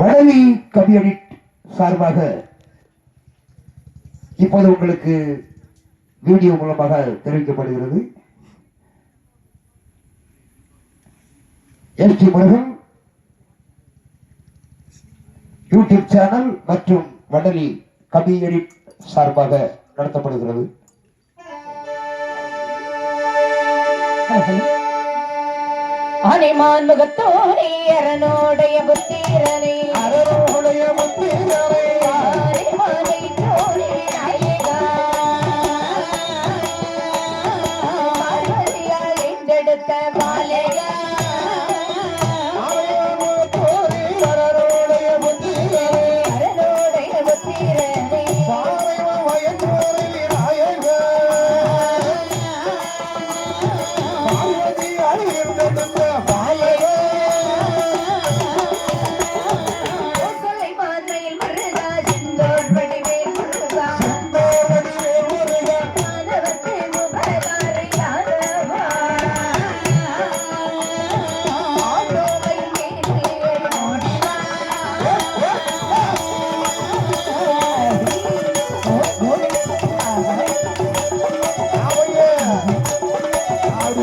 வடலி கம்யூனிட் சார்பாக இப்போது உங்களுக்கு வீடியோ மூலமாக தெரிவிக்கப்படுகிறது. எஸ்டி முருகன் யூடியூப் சேனல் மற்றும் வடலி கபியடிட் சார்பாக நடத்தப்படுகிறது. அனைமான் முகத்தோனே அரனோடைய புத்திரனே அரணுடைய முத்திரரை அரைமானை தோனே நாயகா. பார்வதியால் என்றெடுத்த அரணுடைய முத்திரரை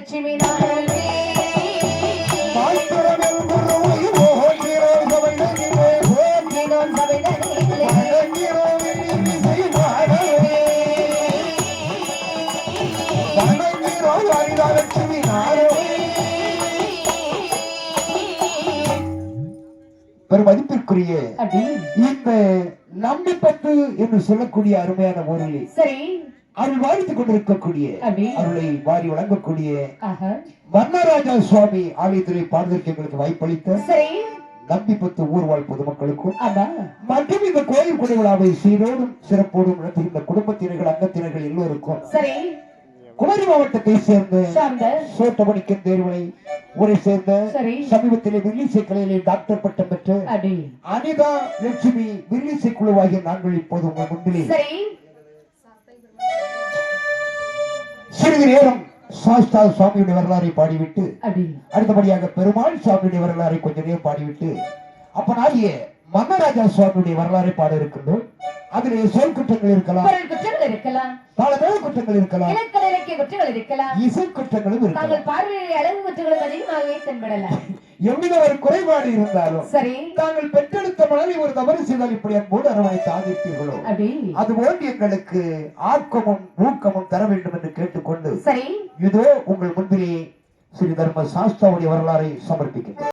மனிதலட்சுமி நாடவே. போற்றினோம் சபைதனிலே. பெரும் மதிப்பிற்குரிய அப்படி இந்த நம்பிப்பட்டு என்று சொல்லக்கூடிய அருமையான ஊரில் சரி அருள் வாழ்த்துக் கொண்டிருக்கக்கூடிய அருளை வாரி வழங்கக்கூடிய மன்னராஜா சுவாமி ஆலயத்திலே பாடுவதற்கு எங்களுக்கு வாய்ப்பளித்த நம்பிப்பத்து ஊர்வாழ் பொதுமக்களுக்கும் மற்றும் இந்த கோயில் குடிவிழாவை சீரோடும் சிறப்போடும் நடத்துகின்ற குடும்பத்தினர்கள் அங்கத்தினர்கள் எல்லோருக்கும் குமரி மாவட்டத்தை சேர்ந்த சோட்டமணிக்கன் தேர்வனை ஊரை சேர்ந்த சரி. சமீபத்திலே வில்லிசை கலையிலே டாக்டர் பட்டம் பெற்று அனிதா லட்சுமி வில்லிசை குழுவாகிய நாங்கள் இப்போது உங்கள் முன்பிலே சிறிது நேரம் சாஸ்தா சுவாமியுடைய வரலாறை பாடிவிட்டு அடுத்தபடியாக பெருமாள் சுவாமியுடைய வரலாறை கொஞ்ச நேரம் பாடிவிட்டு அப்பனாகிய மன்னராஜா சுவாமியுடைய வரலாறை பாட இருக்கின்றோம். அதிலே சொல் குற்றங்கள் இருக்கலாம் குற்றங்கள் இருக்கலாம். பல மேல் குற்றங்கள் இருக்கலாம் இலக்கண இலக்கிய குற்றங்கள் இருக்கலாம். இசை குற்றங்களும் இருக்கலாம். பார்வையை அழகு குற்றங்களும் அதிகமாகவே தென்படலாம். எவ்வித ஒரு குறைபாடு இருந்தாலும் சரி. தாங்கள் பெற்றெடுத்த மனதை ஒரு தவறு செய்தால் இப்படி அன்போடு அரவணைத்து ஆதித்தீர்களோ அப்படி. அதுபோன்று எங்களுக்கு ஆக்கமும் ஊக்கமும் தர வேண்டும் என்று கேட்டுக்கொண்டு சரி. இதோ உங்கள் முன்பிலே ஸ்ரீ தர்ம சாஸ்தாவுடைய வரலாறை சமர்ப்பிக்கின்றோம்